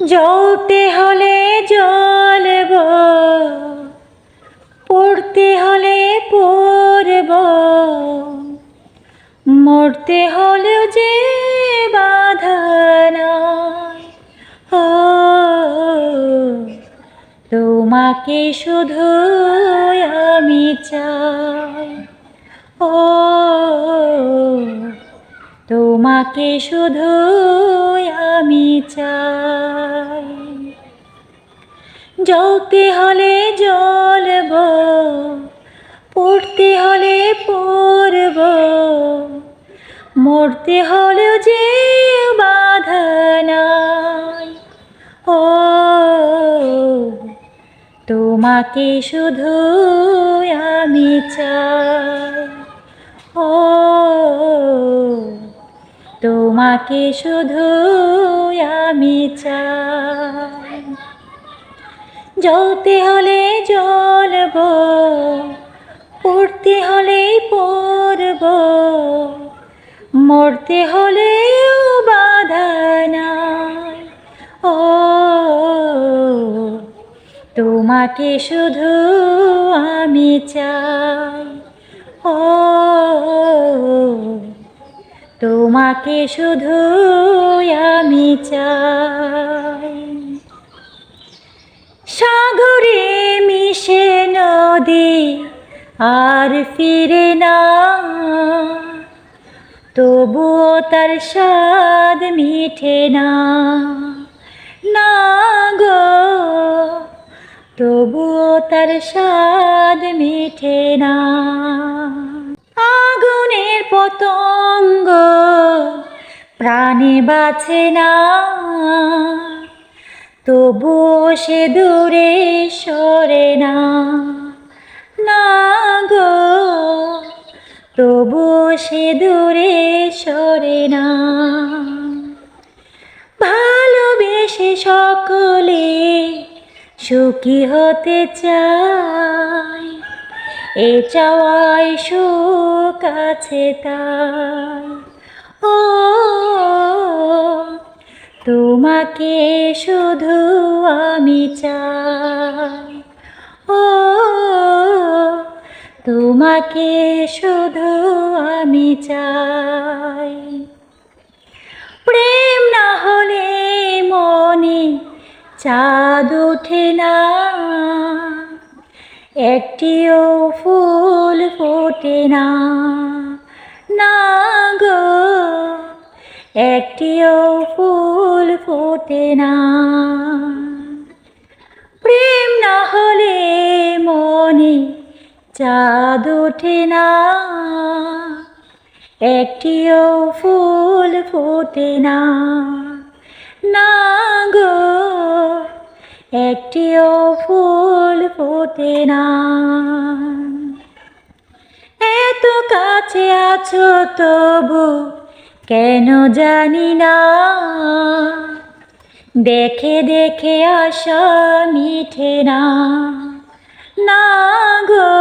জ্বলতে হলে জ্বলব, পড়তে হলে পড়ব, মরতে হলেও যে বাধা ও তোমাকে শুধু আমি চাই। ও তোমাকে শুধু আমি চাই। জ্বলতে হলে জ্বলব, পড়তে হলে পড়ব, মরতে হলেও যে বাধা নাই। ও, তোমাকে শুধু আমি চাই। তোমাকে শুধু আমি চাই। জ্বলতে হলে জ্বলব, পড়তে হলে পড়ব, মরতে হলেও বাধা নাই। ও, তোমাকে শুধু আমি চাই। ও তোমাকে শুধু আমি চাই। সাগরে মিশে নদী আর ফিরে না। তবুও তার স্বাদ মিঠে না। না গো, তবুও তার স্বাদ মিঠে না। আগুনের পতঙ্গ প্রাণে বাঁচে না। তবুও সে দূরে সরে না। না গো, তবুও সে দূরে সরে না। ভালোবেসে সকলে সুখী হতে চায়। এ চাওয়াই সুখ আছে তাই। তোমাকে শুধু আমি চাই। ও, তোমাকে শুধু আমি চাই। প্রেম না হলে মনে চাঁদ ওঠে না। একটিও ফুল ফোটে না। না একটিও ফুল ফোটে না। প্রেম না হলে মনে চাঁদ ওঠে না। একটিও ফুল ফোটে না। না গো, একটিও ফুল ফোটে না। এত কাছে আছো তবু কেন জানি না। দেখে দেখে আশা মিঠে না। না গো,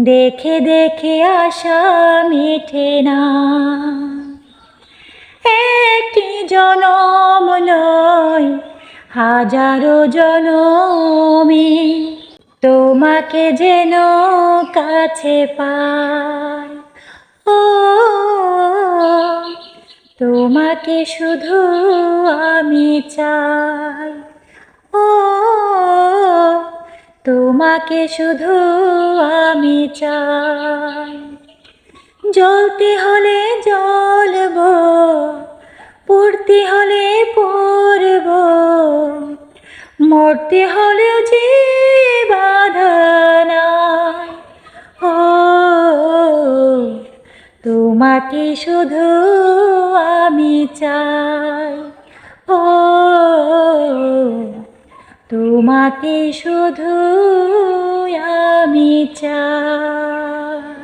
দেখে দেখে আশা মিঠে না। একটি জনম নয়, হাজারো জনমে। তোমাকে যেন কাছে পায় ও তোমাকে শুধু আমি চাই। ও, তোমাকে শুধু আমি চাই। জ্বলতে হলে জ্বলব, পড়তে হলে পড়ব, মরতে হলেও যে তোমাকে শুধু আমি চাই। ও তোমাকে শুধু আমি চাই।